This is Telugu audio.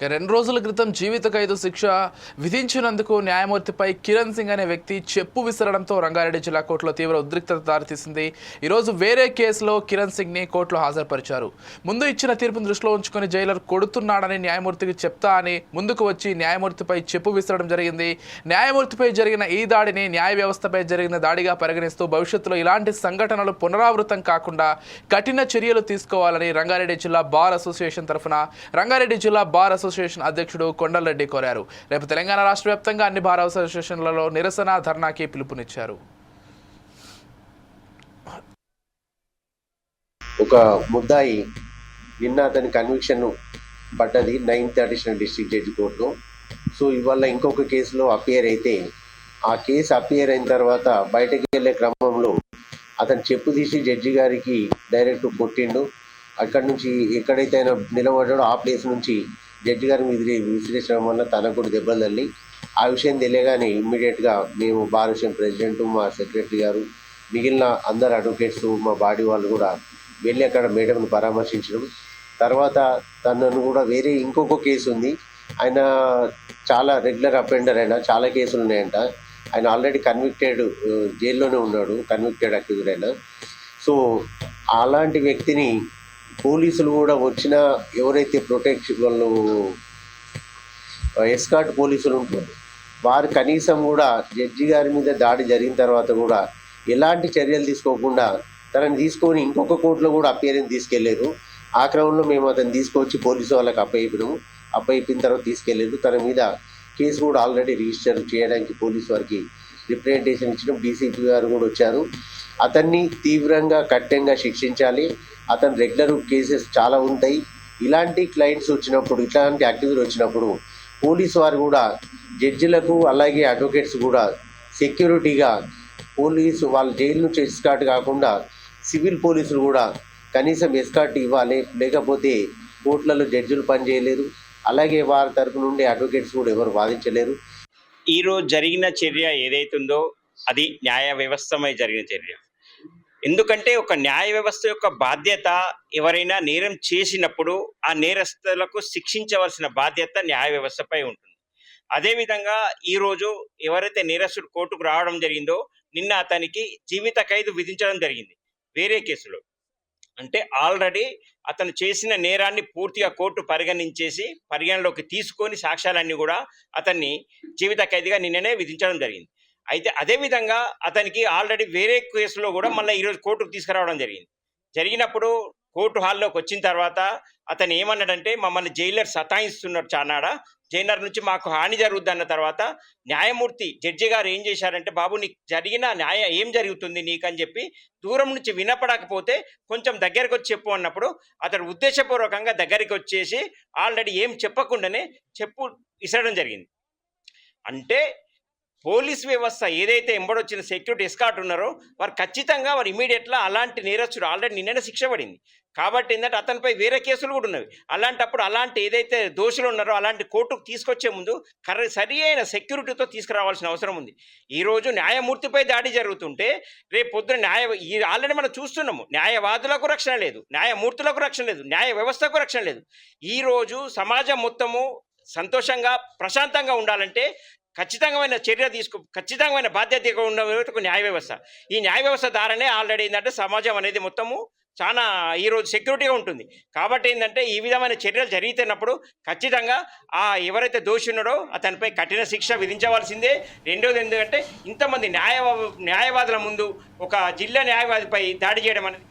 ఇక రెండు రోజుల క్రితం జీవిత ఖైదు శిక్ష విధించినందుకు న్యాయమూర్తిపై కిరణ్ సింగ్ అనే వ్యక్తి చెప్పు విసరడంతో రంగారెడ్డి జిల్లా కోర్టులో తీవ్ర ఉద్రిక్తత దారితీసింది. ఈరోజు వేరే కేసులో కిరణ్ సింగ్ని కోర్టులో హాజరుపరిచారు. ముందు ఇచ్చిన తీర్పును దృష్టిలో ఉంచుకొని జైలర్ కొడుతున్నాడని న్యాయమూర్తికి చెప్తా అని ముందుకు వచ్చి న్యాయమూర్తిపై చెప్పు విసరడం జరిగింది. న్యాయమూర్తిపై జరిగిన ఈ దాడిని న్యాయ వ్యవస్థపై జరిగిన దాడిగా పరిగణిస్తూ భవిష్యత్తులో ఇలాంటి సంఘటనలు పునరావృతం కాకుండా కఠిన చర్యలు తీసుకోవాలని రంగారెడ్డి జిల్లా బార్ అసోసియేషన్ తరఫున రంగారెడ్డి జిల్లా బార్ అసోసియేషన్ అధ్యక్షుడు కొండలరెడ్డి కోరారు. రేపు తెలంగాణ రాష్ట్ర వ్యాప్తంగా అన్ని బార్ అసోసియేషన్లలో నిరసన ధర్నాకి పిలుపునిచ్చారు. ఒక ముద్దాయి నిన్న అతని కన్విక్షన్ పడ్డది నైన్త్ అడిషనల్ డిస్ట్రిక్ట్ జడ్జి కోర్టులో. సో ఇవాళ ఇంకొక కేసులో అపియర్ అయితే ఆ కేసు అపియర్ అయిన తర్వాత బయటకు వెళ్ళే క్రమంలో అతను చెప్పు తీసి జడ్జి గారికి డైరెక్ట్ కొట్టిండు. అక్కడి నుంచి ఎక్కడైతే ఆయన నిలబడ్డాడో ఆ ప్లేస్ నుంచి జడ్జి గారి మీద విసిరేసడం వల్ల తనకు కూడా దెబ్బలు తల్లి. ఆ విషయం తెలియగానే ఇమ్మీడియట్గా మేము భారత ప్రెసిడెంట్ మా సెక్రటరీ గారు మిగిలిన అందరు అడ్వకేట్స్ మా బాడీ వాళ్ళు కూడా వెళ్ళి అక్కడ మేడంను పరామర్శించడం. తర్వాత తనను కూడా వేరే ఇంకొక కేసు ఉంది. ఆయన చాలా రెగ్యులర్ అపెండర్ అయినా చాలా కేసులు ఉన్నాయంట. ఆయన ఆల్రెడీ కన్విక్టెడ్ జైల్లోనే ఉన్నాడు. కన్విక్టెడ్ అక్యూజ్డ్ అయినా సో అలాంటి వ్యక్తిని పోలీసులు కూడా వచ్చిన ఎవరైతే ప్రొటెక్షన్ వాళ్ళు ఎస్కాట్ పోలీసులు ఉంటారు. వారు కనీసం కూడా జడ్జి గారి మీద దాడి జరిగిన తర్వాత కూడా ఎలాంటి చర్యలు తీసుకోకుండా తనని తీసుకొని ఇంకొక కోర్టులో కూడా అప్పేరని తీసుకెళ్ళారు. ఆ క్రమంలో మేము అతను తీసుకొచ్చి పోలీసు వాళ్ళకి అప్పయిపోయినాము అప్పయిపోయిన తర్వాత తీసుకెళ్ళేదు తన మీద కేసు కూడా ఆల్రెడీ రిజిస్టర్ చేయడానికి పోలీసు వారికి రిప్రజెంటేషన్ ఇచ్చిన. డీసీపీ గారు కూడా వచ్చారు. అతన్ని తీవ్రంగా కఠినంగా శిక్షించాలి. అతను రెగ్యులర్ కేసెస్ చాలా ఉంటాయి. ఇలాంటి క్లయింట్స్ వచ్చినప్పుడు ఇట్లాంటి యాక్టివిటీ వచ్చినప్పుడు పోలీస్ వారు కూడా జడ్జిలకు అలాగే అడ్వకేట్స్ కూడా సెక్యూరిటీగా పోలీసు వాళ్ళ జైలు నుంచి ఎస్కాట్ కాకుండా సివిల్ పోలీసులు కూడా కనీసం ఎస్కాట్ ఇవ్వాలి. లేకపోతే కోర్టులలో జడ్జిలు పనిచేయలేరు. అలాగే వారి తరపు నుండి అడ్వకేట్స్ కూడా ఎవరు వాదించలేరు. ఈరోజు జరిగిన చర్య ఏదైతుందో అది న్యాయ వ్యవస్థమై జరిగిన చర్య. ఎందుకంటే ఒక న్యాయ వ్యవస్థ యొక్క బాధ్యత ఎవరైనా నేరం చేసినప్పుడు ఆ నేరస్తులకు శిక్షించవలసిన బాధ్యత న్యాయ వ్యవస్థపై ఉంటుంది. అదేవిధంగా ఈరోజు ఎవరైతే నేరస్తుడు కోర్టుకు రావడం జరిగిందో నిన్న అతనికి జీవిత ఖైదు విధించడం జరిగింది. వేరే కేసులో. అంటే ఆల్రెడీ అతను చేసిన నేరాన్ని పూర్తిగా కోర్టు పరిగణించేసి పరిగణలోకి తీసుకొని సాక్ష్యాలన్నీ కూడా అతన్ని జీవిత ఖైదీగా నిన్ననే విధించడం జరిగింది. అయితే అదేవిధంగా అతనికి ఆల్రెడీ వేరే కేసులో కూడా మళ్ళీ ఈరోజు కోర్టుకు తీసుకురావడం జరిగింది. జరిగినప్పుడు కోర్టు హాల్లోకి వచ్చిన తర్వాత అతను ఏమన్నాడంటే మమ్మల్ని జైలర్ సతాయిస్తున్నాడు చానాడ జైలర్ నుంచి మాకు హాని జరుగుద్ది అన్న తర్వాత న్యాయమూర్తి జడ్జి గారు ఏం చేశారంటే బాబు నీకు జరిగిన న్యాయ ఏం జరుగుతుంది నీకని చెప్పి దూరం నుంచి వినపడకపోతే కొంచెం దగ్గరకు వచ్చి చెప్పు అన్నప్పుడు అతడు ఉద్దేశపూర్వకంగా దగ్గరికి వచ్చేసి ఆల్రెడీ ఏం చెప్పకుండానే చెప్పు ఇసడం జరిగింది. అంటే పోలీస్ వ్యవస్థ ఏదైతే ఎంబడొచ్చిన సెక్యూరిటీ ఎస్కాట్ ఉన్నారో వారు ఖచ్చితంగా వారు ఇమీడియట్గా అలాంటి నేరస్తుడు ఆల్రెడీ నిన్ననే శిక్ష పడింది. కాబట్టి ఏంటంటే అతనిపై వేరే కేసులు కూడా ఉన్నవి. అలాంటప్పుడు అలాంటి ఏదైతే దోషులు ఉన్నారో అలాంటి కోర్టుకు తీసుకొచ్చే ముందు కర్ర సరి అయిన సెక్యూరిటీతో తీసుకురావాల్సిన అవసరం ఉంది. ఈరోజు న్యాయమూర్తిపై దాడి జరుగుతుంటే రేపు పొద్దున న్యాయ ఈ ఆల్రెడీ మనం చూస్తున్నాము న్యాయవాదులకు రక్షణ లేదు న్యాయమూర్తులకు రక్షణ లేదు న్యాయ వ్యవస్థకు రక్షణ లేదు. ఈరోజు సమాజం మొత్తము సంతోషంగా ప్రశాంతంగా ఉండాలంటే ఖచ్చితమైన చర్య తీసుకు ఖచ్చితమైన బాధ్యతగా ఉన్న న్యాయ వ్యవస్థ. ఈ న్యాయ వ్యవస్థ ద్వారానే ఆల్రెడీ ఏంటంటే సమాజం అనేది మొత్తము చాలా ఈరోజు సెక్యూరిటీగా ఉంటుంది. కాబట్టి ఏంటంటే ఈ విధమైన చర్యలు జరిగితేనప్పుడు ఖచ్చితంగా ఆ ఎవరైతే దోషి ఉన్నాడో అతనిపై కఠిన శిక్ష విధించవలసిందే. రెండోది ఎందుకంటే ఇంతమంది న్యాయ న్యాయవాదుల ముందు ఒక జిల్లా న్యాయవాదిపై దాడి చేయడం అనేది